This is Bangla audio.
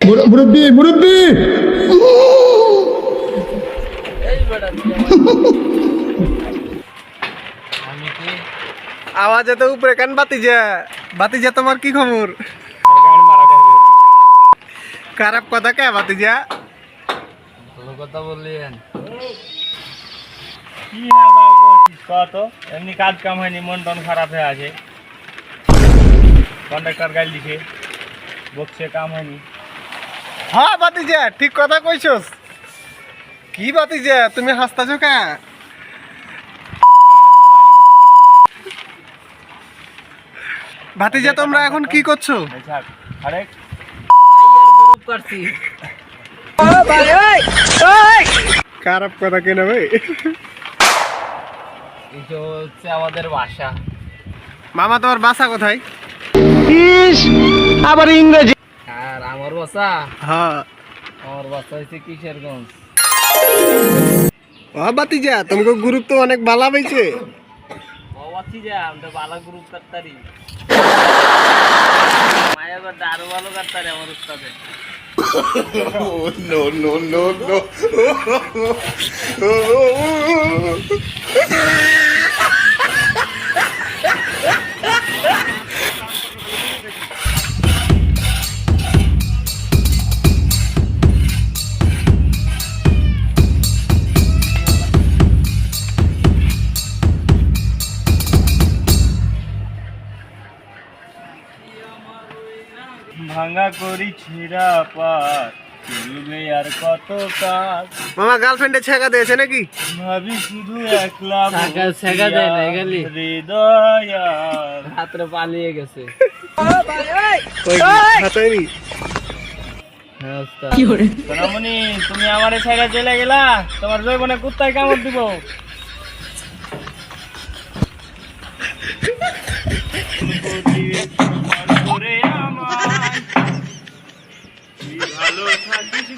মুরব্বী মুরব্বী! আওয়াজ এত উপরে কেন বাতিজা? বাতিজা তোমার কি খবর? খারাপ কথা কে বাতিজা? কথা বললেন। কি করছিস কত এমনি কাজ কাম হয়নি মন টন খারাপ হয়ে আছে। কন্ট্রাক্টর গাড়ি দিছে বকছে কাম হয়নি। হ্যাঁ বাতিজা ঠিক কথা কইছস। কি বাতিজা তুমি হাসতাছো কা? ভাতিজা, তোমরা এখন কি করছ? খারাপ কথা কেন ভাই? হচ্ছে আমাদের বাসা মামা, তোমার বাসা কোথায়? আর আমার বাসা হ্যাঁ আমার বাসা কিশোরগঞ্জ ও বাতিজা তোমাকে গুরুত্ব অনেক ভালো পাইছে বাবাচ্ছি যা আমরা ভালো গ্রুপ করতারি মায়া করতে আরও ভালো করতারি আমার উস্তাদে ভাঙা করি ছিঁড়া পাত চলবে আর কত কাজ? মামা গার্লফ্রেন্ডে ছেঁকা দিয়েছে নাকি? ভাবি শুধু একলা টাকা ছেঁকা দেয় না, এগুলি। হৃদয় রাত্রে পালিয়ে গেছে। তুমি আমার সাইডে চলে গেলা? তোমার জৈবনে কুত্তায় কামড় দিব। ভালো থাকিস